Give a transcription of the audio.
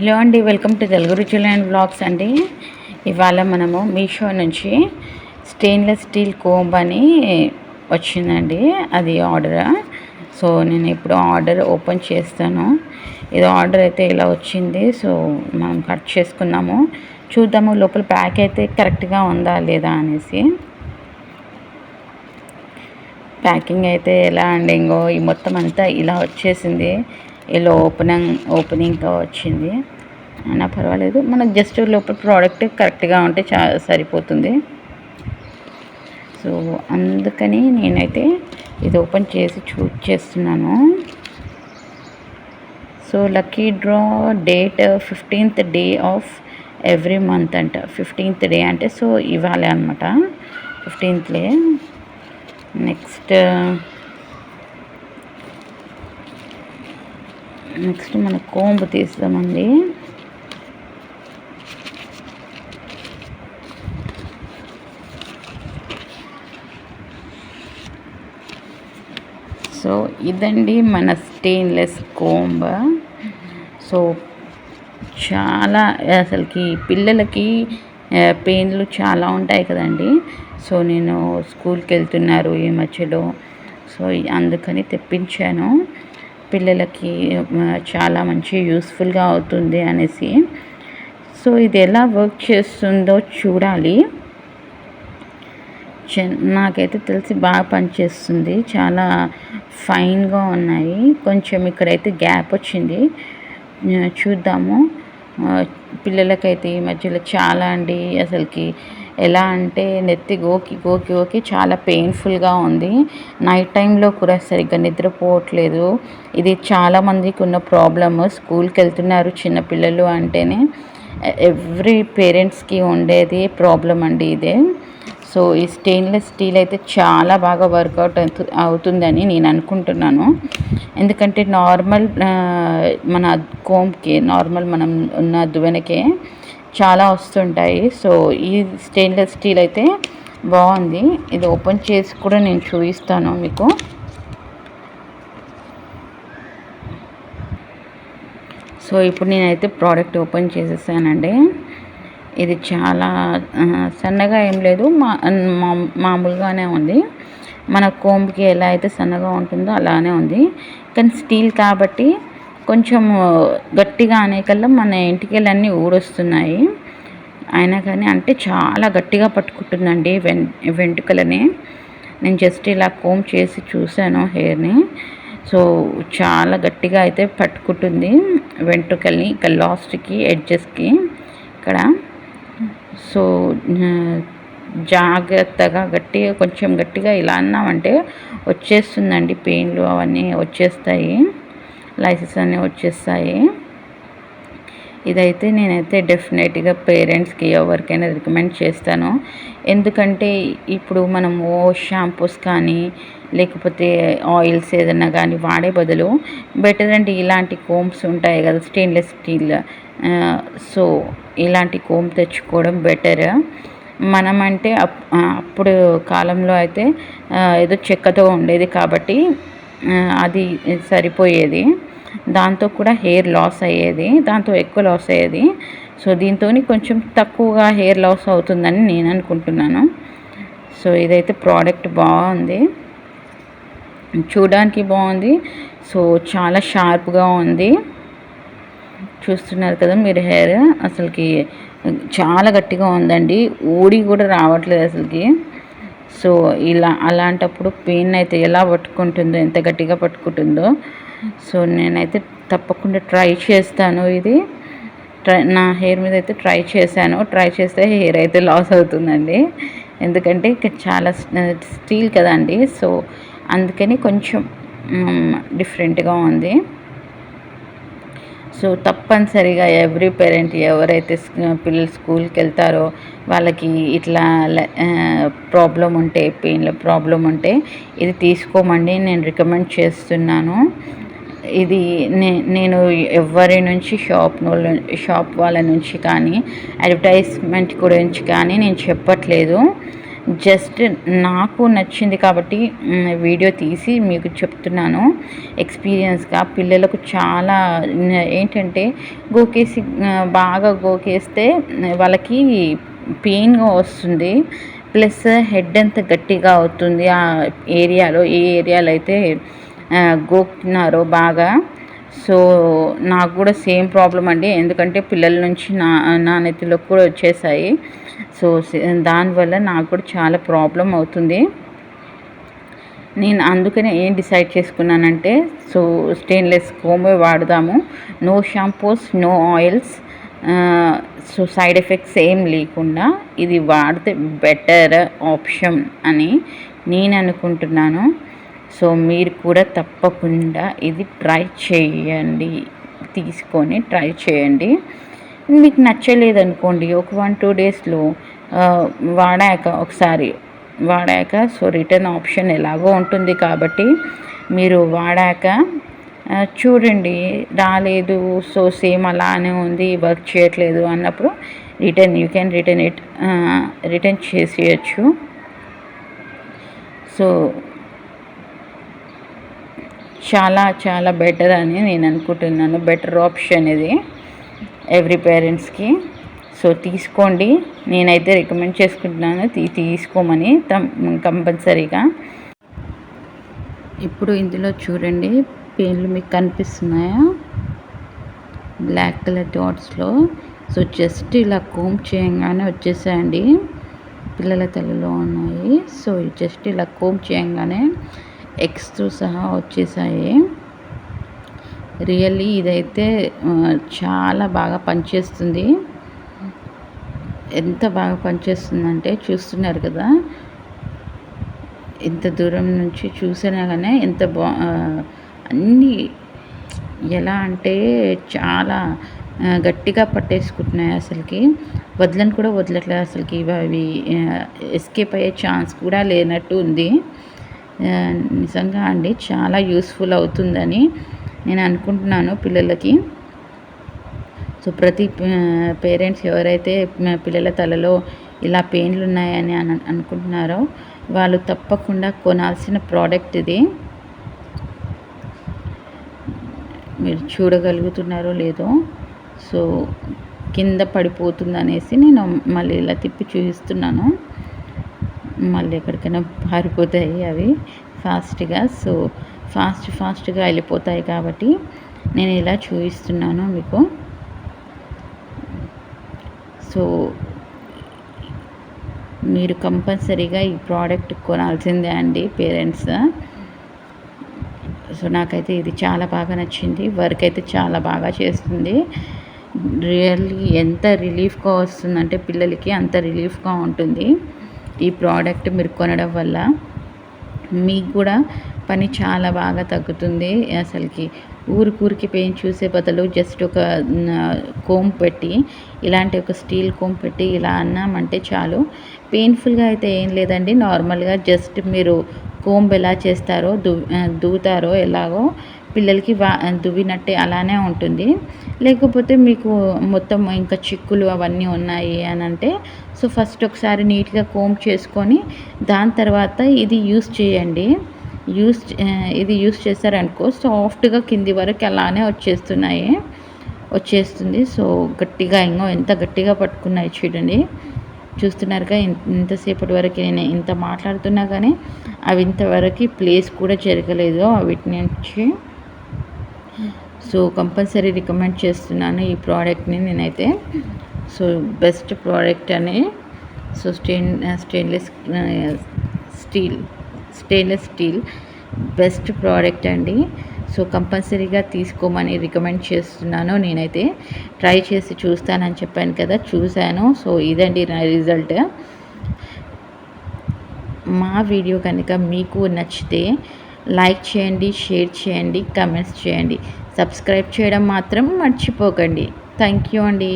Hello అండి welcome to Telugu రుచులు and blogs అండి. ఇవాళ మనము మీషో నుంచి స్టెయిన్లెస్ స్టీల్ కోంబ్ అని వచ్చిందండి. అది ఆర్డర్ సో నేను ఇప్పుడు ఆర్డర్ ఓపెన్ చేస్తాను. ఇది ఆర్డర్ అయితే ఇలా వచ్చింది. సో మనం కట్ చేసుకున్నాము చూద్దాము లోపల ప్యాక్ అయితే కరెక్ట్గా ఉందా లేదా అనేసి. ప్యాకింగ్ అయితే ఎలా అండి? ఇంకో ఈ మొత్తం అంతా ఇలా వచ్చేసింది. ఇలా ఓపెనింగ్ ఓపెనింగ్గా వచ్చింది. అయినా పర్వాలేదు. మనకు జస్ట్ లోపల ప్రోడక్ట్ కరెక్ట్గా ఉంటే చా సరిపోతుంది. సో అందుకని నేనైతే ఇది ఓపెన్ చేసి చూస్ చేస్తున్నాను. So lucky draw date fifteenth day of every month అంట. ఫిఫ్టీన్త్ డే అంటే సో ఇవ్వాలి అనమాట ఫిఫ్టీన్త్లే నెక్స్ట్ నెక్స్ట్ మన కోంబు తీస్తామండి. సో ఇదండి మన స్టెయిన్లెస్ కోంబ. సో చాలా అసలుకి పిల్లలకి పెయిన్లు చాలా ఉంటాయి కదండి. సో నేను స్కూల్కి వెళ్తున్నారు ఈ మధ్యలో. సో అందుకని తెప్పించాను. పిల్లలకి చాలా మంచి యూస్ఫుల్గా అవుతుంది అనేసి. సో ఇది ఎలా వర్క్ చేస్తుందో చూడాలి. నాకైతే తెలిసి బాగా పనిచేస్తుంది. చాలా ఫైన్గా ఉన్నాయి. కొంచెం ఇక్కడైతే గ్యాప్ వచ్చింది. చూద్దాము. పిల్లలకైతే ఈ మధ్యలో చాలా అండి. అసలుకి ఎలా అంటే నెత్తి గోకి గోకి గోకి చాలా పెయిన్ఫుల్గా ఉంది. నైట్ టైంలో కూడా సరిగ్గా నిద్రపోవట్లేదు. ఇది చాలామందికి ఉన్న ప్రాబ్లమ్ స్కూల్కి వెళ్తున్నారు చిన్నపిల్లలు అంటేనే. ఎవ్రీ పేరెంట్స్కి ఉండేది ప్రాబ్లం అండి ఇదే. సో ఈ స్టెయిన్లెస్ స్టీల్ అయితే చాలా బాగా వర్కౌట్ అవుతుందని నేను అనుకుంటున్నాను. ఎందుకంటే నార్మల్ మన కోమ్కి నార్మల్ మనం ఉన్న దువెనకే చాలా వస్తుంటాయి. సో ఈ స్టెయిన్లెస్ స్టీల్ అయితే బాగుంది. ఇది ఓపెన్ చేసి కూడా నేను చూపిస్తాను మీకు. సో ఇప్పుడు నేనైతే ప్రోడక్ట్ ఓపెన్ చేసేసానండి. ఇది చాలా సన్నగా ఏం లేదు. మా మామూలుగానే ఉంది. మన కోంబుకి ఎలా అయితే సన్నగా ఉంటుందో అలానే ఉంది. కానీ స్టీల్ కాబట్టి కొంచెం గట్టిగా అనే కల్లా మన ఇంటికెళ్ళన్నీ ఊడొస్తున్నాయి. అయినా కానీ అంటే చాలా గట్టిగా పట్టుకుంటుందండి వెం వెంట్రుకలని. నేను జస్ట్ ఇలా కోమ్ చేసి చూశాను హెయిర్ని. సో చాలా గట్టిగా అయితే పట్టుకుంటుంది వెంట్రుకల్ని ఇక్కడ లాస్ట్కి ఎడ్జెస్కి ఇక్కడ. సో జాగ్రత్తగా గట్టిగా కొంచెం గట్టిగా ఇలా అన్నామంటే వచ్చేస్తుందండి పెయిన్లు అవన్నీ వచ్చేస్తాయి. లైసెస్ అన్నీ వచ్చేస్తాయి. ఇదైతే నేనైతే డెఫినెట్గా పేరెంట్స్కి ఎవరికైనా రికమెండ్ చేస్తాను. ఎందుకంటే ఇప్పుడు మనము షాంపూస్ కానీ లేకపోతే ఆయిల్స్ ఏదైనా కానీ వాడే బదులు బెటర్ అంటే ఇలాంటి కోమ్స్ ఉంటాయి కదా స్టెయిన్లెస్ స్టీల్ సో ఇలాంటి కోమ్ తెచ్చుకోవడం బెటర్. మనమంటే అప్పుడు కాలంలో అయితే ఏదో చెక్కతో ఉండేది కాబట్టి అది సరిపోయేది. దాంతో కూడా హెయిర్ లాస్ అయ్యేది. దాంతో ఎక్కువ లాస్ అయ్యేది. సో దీంతో కొంచెం తక్కువగా హెయిర్ లాస్ అవుతుందని నేను అనుకుంటున్నాను. సో ఇదైతే ప్రోడక్ట్ బాగుంది. చూడడానికి బాగుంది. సో చాలా షార్ప్గా ఉంది. చూస్తున్నారు కదా మీరు హెయిర్. అసలుకి చాలా గట్టిగా ఉందండి. ఊడి కూడా రావట్లేదు అసలుకి. సో ఇలా అలాంటప్పుడు పెయిన్ అయితే ఎలా పట్టుకుంటుందో ఎంత గట్టిగా పట్టుకుంటుందో. సో నేనైతే తప్పకుండా ట్రై చేస్తాను ఇది. ట్రై నా హెయిర్ మీద అయితే ట్రై చేశాను. ట్రై చేస్తే హెయిర్ అయితే లాస్ అవుతుందండి. ఎందుకంటే చాలా స్టీల్ కదండి. సో అందుకని కొంచెం డిఫరెంట్గా ఉంది. సో తప్పనిసరిగా ఎవ్రీ పేరెంట్ ఎవరైతే పిల్లలు స్కూల్కి వెళ్తారో వాళ్ళకి ఇట్లా ప్రాబ్లం ఉంటే పెయిన్ల ప్రాబ్లం ఉంటే ఇది తీసుకోమండి నేను రికమెండ్ చేస్తున్నాను. ఇది నే నేను ఎవరి నుంచి షాప్ షాప్ వాళ్ళ నుంచి కానీ అడ్వర్టైజ్మెంట్ గురించి కానీ నేను చెప్పట్లేదు. జస్ట్ నాకు నచ్చింది కాబట్టి వీడియో తీసి మీకు చెప్తున్నాను. ఎక్స్పీరియన్స్గా పిల్లలకు చాలా ఏంటంటే గోకేసి బాగా గోకేస్తే వాళ్ళకి పెయిన్గా వస్తుంది. ప్లస్ హెడ్ అంత గట్టిగా అవుతుంది ఆ ఏరియాలో ఏ ఏరియాలో అయితే గోకుతున్నారో బాగా. సో నాకు కూడా సేమ్ ప్రాబ్లం అండి. ఎందుకంటే పిల్లల నుంచి నా నా నెత్తిలోకి కూడా వచ్చేసాయి. సో దానివల్ల నాకు కూడా చాలా ప్రాబ్లం అవుతుంది. నేను అందుకనే ఏం డిసైడ్ చేసుకున్నానంటే సో స్టెయిన్లెస్ కోమే వాడదాము. No shampoos no oils so side effects ఏం లేకుండా ఇది వాడితే బెటర్ ఆప్షన్ అని నేను అనుకుంటున్నాను. సో మీరు కూడా తప్పకుండా ఇది ట్రై చేయండి తీసుకొని ట్రై చేయండి. మీకు నచ్చలేదు అనుకోండి ఒక వన్ టూ డేస్లో వాడాక ఒకసారి వాడాక సో రిటర్న్ ఆప్షన్ ఎలాగో ఉంటుంది కాబట్టి మీరు వాడాక చూడండి రాలేదు సో సేమ్ అలానే ఉంది వర్క్ చేయట్లేదు అన్నప్పుడు return you can return it return చేసేయచ్చు. సో చాలా చాలా బెటర్ అని నేను అనుకుంటున్నాను బెటర్ ఆప్షన్ ఇది. ఎవ్రీ పేరెంట్స్కి. సో తీసుకోండి. నేనైతే రికమెండ్ చేసుకుంటున్నాను. తీ తీసుకోమని కంపల్సరీగా. ఇప్పుడు ఇందులో చూడండి. పేర్లు మీకు కనిపిస్తున్నాయా? బ్లాక్ కలర్ డాట్స్లో. సో జస్ట్ ఇలా కోమ్ చేయంగానే వచ్చేసాయండి. పిల్లల తలలో ఉన్నాయి. సో జస్ట్ ఇలా కోమ్ చేయంగానే ఎగ్స్తో సహా వచ్చేసాయి. రియల్లీ ఇదైతే చాలా బాగా పనిచేస్తుంది. ఎంత బాగా పనిచేస్తుందంటే చూస్తున్నారు కదా. ఇంత దూరం నుంచి చూసినా కానీ ఎంత బా అన్నీ ఎలా అంటే చాలా గట్టిగా పట్టేసుకుంటున్నాయి అసలుకి. వదలని కూడా వదలట్లేదు అసలుకి. అవి ఎస్కేప్ అయ్యే ఛాన్స్ కూడా లేనట్టు ఉంది. నిజంగా అండి చాలా యూస్ఫుల్ అవుతుందని. నేను అనుకుంటున్నాను పిల్లలకి. సో ప్రతి పేరెంట్స్ ఎవరైతే పిల్లల తలలో ఇలా పెయిన్లు ఉన్నాయని అని అనుకుంటున్నారో వాళ్ళు తప్పకుండా కొనాల్సిన ప్రోడక్ట్ ఇది. మీరు చూడగలుగుతున్నారో లేదో సో కింద పడిపోతుంది అనేసి నేను మళ్ళీ ఇలా తిప్పి చూపిస్తున్నాను. మళ్ళీ ఎక్కడికైనా పారిపోతాయి అవి ఫాస్ట్గా. సో ఫాస్ట్ ఫాస్ట్గా వెళ్ళిపోతాయి కాబట్టి నేను ఇలా చూపిస్తున్నాను మీకు. సో మీరు కంపల్సరీగా ఈ ప్రోడక్ట్ కొనాల్సిందే అండి పేరెంట్స్. సో నాకైతే ఇది చాలా బాగా నచ్చింది. వర్క్ అయితే చాలా బాగా చేస్తుంది. రియల్లీ ఎంత రిలీఫ్గా వస్తుందంటే పిల్లలకి అంత రిలీఫ్గా ఉంటుంది ఈ ప్రోడక్ట్ మీరు కొనడం వల్ల. మీకు కూడా పని చాలా బాగా తగ్గుతుంది. అసలుకి ఊరికి పెయిన్ చూసే బదులు జస్ట్ ఒక కోమ్ పెట్టి ఇలాంటి ఒక స్టీల్ కోమ్ పెట్టి ఇలా అన్నామంటే చాలు. పెయిన్ఫుల్గా అయితే ఏం లేదండి. నార్మల్గా జస్ట్ మీరు కోంబ్ ఎలా చేస్తారో దు దూతారో ఎలాగో పిల్లలకి వా దువ్వినట్టే అలానే ఉంటుంది. లేకపోతే మీకు మొత్తం ఇంకా చిక్కులు అవన్నీ ఉన్నాయి అని అంటే సో ఫస్ట్ ఒకసారి నీట్గా కోమ్ చేసుకొని దాని తర్వాత ఇది యూస్ చేయండి. యూస్ ఇది యూస్ చేశారనుకో సాఫ్ట్గా కింది వరకు అలానే వచ్చేస్తున్నాయి. వచ్చేస్తుంది. సో గట్టిగా ఇంకో ఎంత గట్టిగా పట్టుకున్నాయి చూడండి. చూస్తున్నారుగా ఇంతసేపటి వరకు నేను ఇంత మాట్లాడుతున్నా కానీ అవి ఇంతవరకు ప్లేస్ కూడా జరగలేదు వీటి నుంచి. సో కంపల్సరీ రికమెండ్ చేస్తున్నాను ఈ ప్రోడక్ట్ని నేనైతే. సో బెస్ట్ ప్రోడక్ట్ అని. So stain stainless steel. Stainless steel best product అండి. సో కంపల్సరీగా తీసుకోమని రికమెండ్ చేస్తున్నాను నేనైతే. ట్రై చేసి చూస్తానని చెప్పాను కదా చూశాను. సో ఇదండి నా రిజల్ట్. మా వీడియో కనుక మీకు నచ్చితే లైక్ చేయండి షేర్ చేయండి కమెంట్స్ చేయండి. సబ్స్క్రైబ్ చేయడం మాత్రం మర్చిపోకండి. థ్యాంక్ యూ అండి.